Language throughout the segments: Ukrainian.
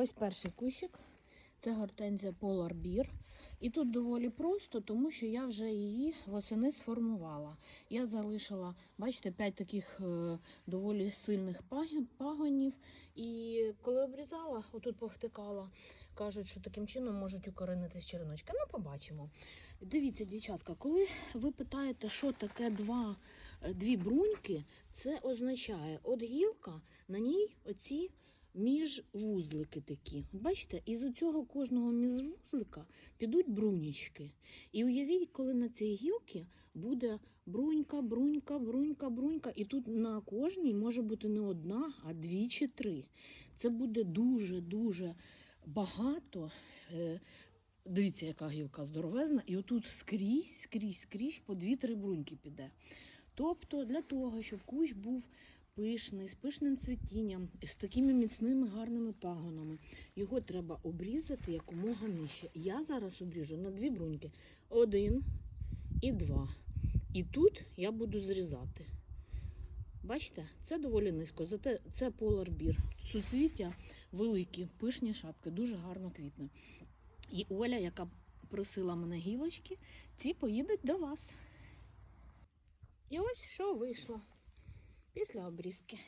Ось перший кущик. Це гортензія Polar Beer. І тут доволі просто, тому що я вже її восени сформувала. Я залишила, бачите, 5 таких е, доволі сильних пагонів. І коли обрізала, отут повтикала, кажуть, що таким чином можуть укоренитись череночки. Ну, побачимо. Дивіться, дівчатка, коли ви питаєте, що таке два, е, дві бруньки, це означає, от гілка, на ній оці міжвузлики такі. Бачите, із цього кожного міжвузлика підуть брунічки. І уявіть, коли на цій гілці буде брунька, брунька, брунька, брунька. І тут на кожній може бути не одна, а дві чи три. Це буде дуже-дуже багато. Е, Дивіться, яка гілка здоровезна, і отут скрізь, скрізь, скрізь по дві-три бруньки піде. Тобто, для того, щоб кущ був пишний, з пишним цвітінням, з такими міцними гарними пагонами, його треба обрізати якомога нижче. Я зараз обріжу на дві бруньки: один і два. І тут я буду зрізати. Бачите, це доволі низько. Зате це Beer. Суцвіття великі, пишні шапки, дуже гарно квітне. І Оля, яка просила мене гілочки, ці поїдуть до вас. І ось що вийшло після обрізки.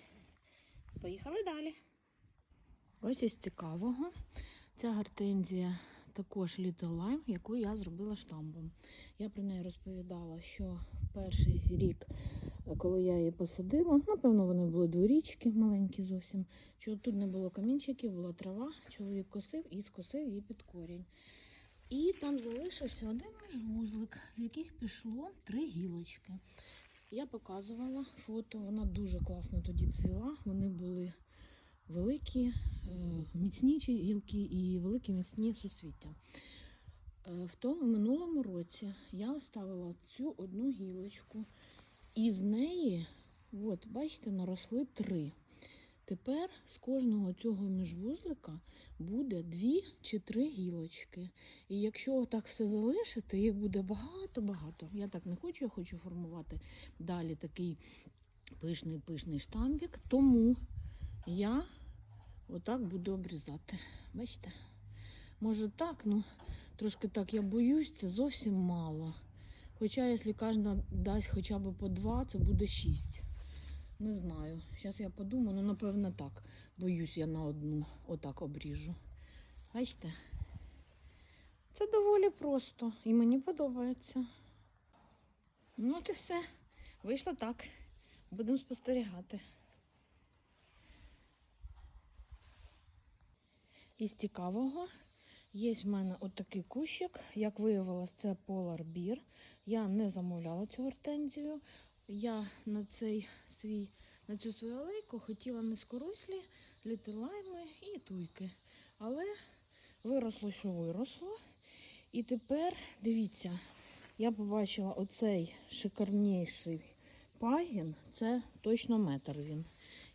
Поїхали далі. Ось із цікавого. Ця гортензія також Little Lime, яку я зробила штамбом. Я про неї розповідала, що перший рік, коли я її посадила, напевно, вони були дворічки маленькі зовсім. Що тут не було камінчиків, була трава, чоловік косив і скосив її під корінь. І там залишився один міжвузлик, з яких пішло три гілочки. Я показувала фото, вона дуже класно тоді цвіла. Вони були великі, міцніші міцні гілки і великі міцні суцвіття. Е, В тому минулому році я оставила цю одну гілочку, і з неї, от, бачите, наросли три. Тепер з кожного цього міжвузлика буде дві чи три гілочки. І якщо так все залишити, їх буде багато-багато. Я так не хочу, я хочу формувати далі такий пишний пишний штамбік. Тому я отак буду обрізати. Бачите? Може так, ну трошки так я боюсь, це зовсім мало. Хоча, якщо кожна дасть хоча б по два, це буде шість. Не знаю. Зараз я подумаю, ну напевно так. Боюсь, я на одну отак обріжу. Бачите? Це доволі просто і мені подобається. Ну, от і все. Вийшло так. Будемо спостерігати. Із цікавого є в мене отакий кущик. Як виявилось, це Polar Beer. Я не замовляла цю гортензію. Я на цей свій, на цю свою алейку хотіла низькорослі, літилайми і туйки. Але виросло, що виросло. І тепер, дивіться, я побачила оцей шикарніший пагін, це точно метр він.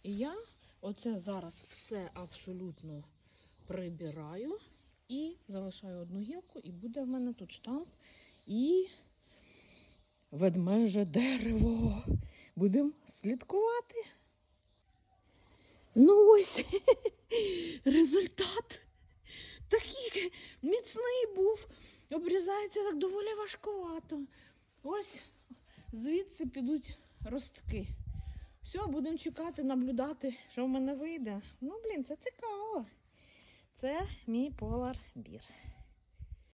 І я оце зараз все абсолютно прибираю і залишаю одну гілку, і буде в мене тут штамп і ведмеже дерево. Будемо слідкувати. Ну ось результат. Такий міцний був. Обрізається так доволі важкувато. Ось звідси підуть ростки. Все, будемо чекати, наблюдати, що в мене вийде. Ну, блін, це цікаво. Це мій Polar Beer.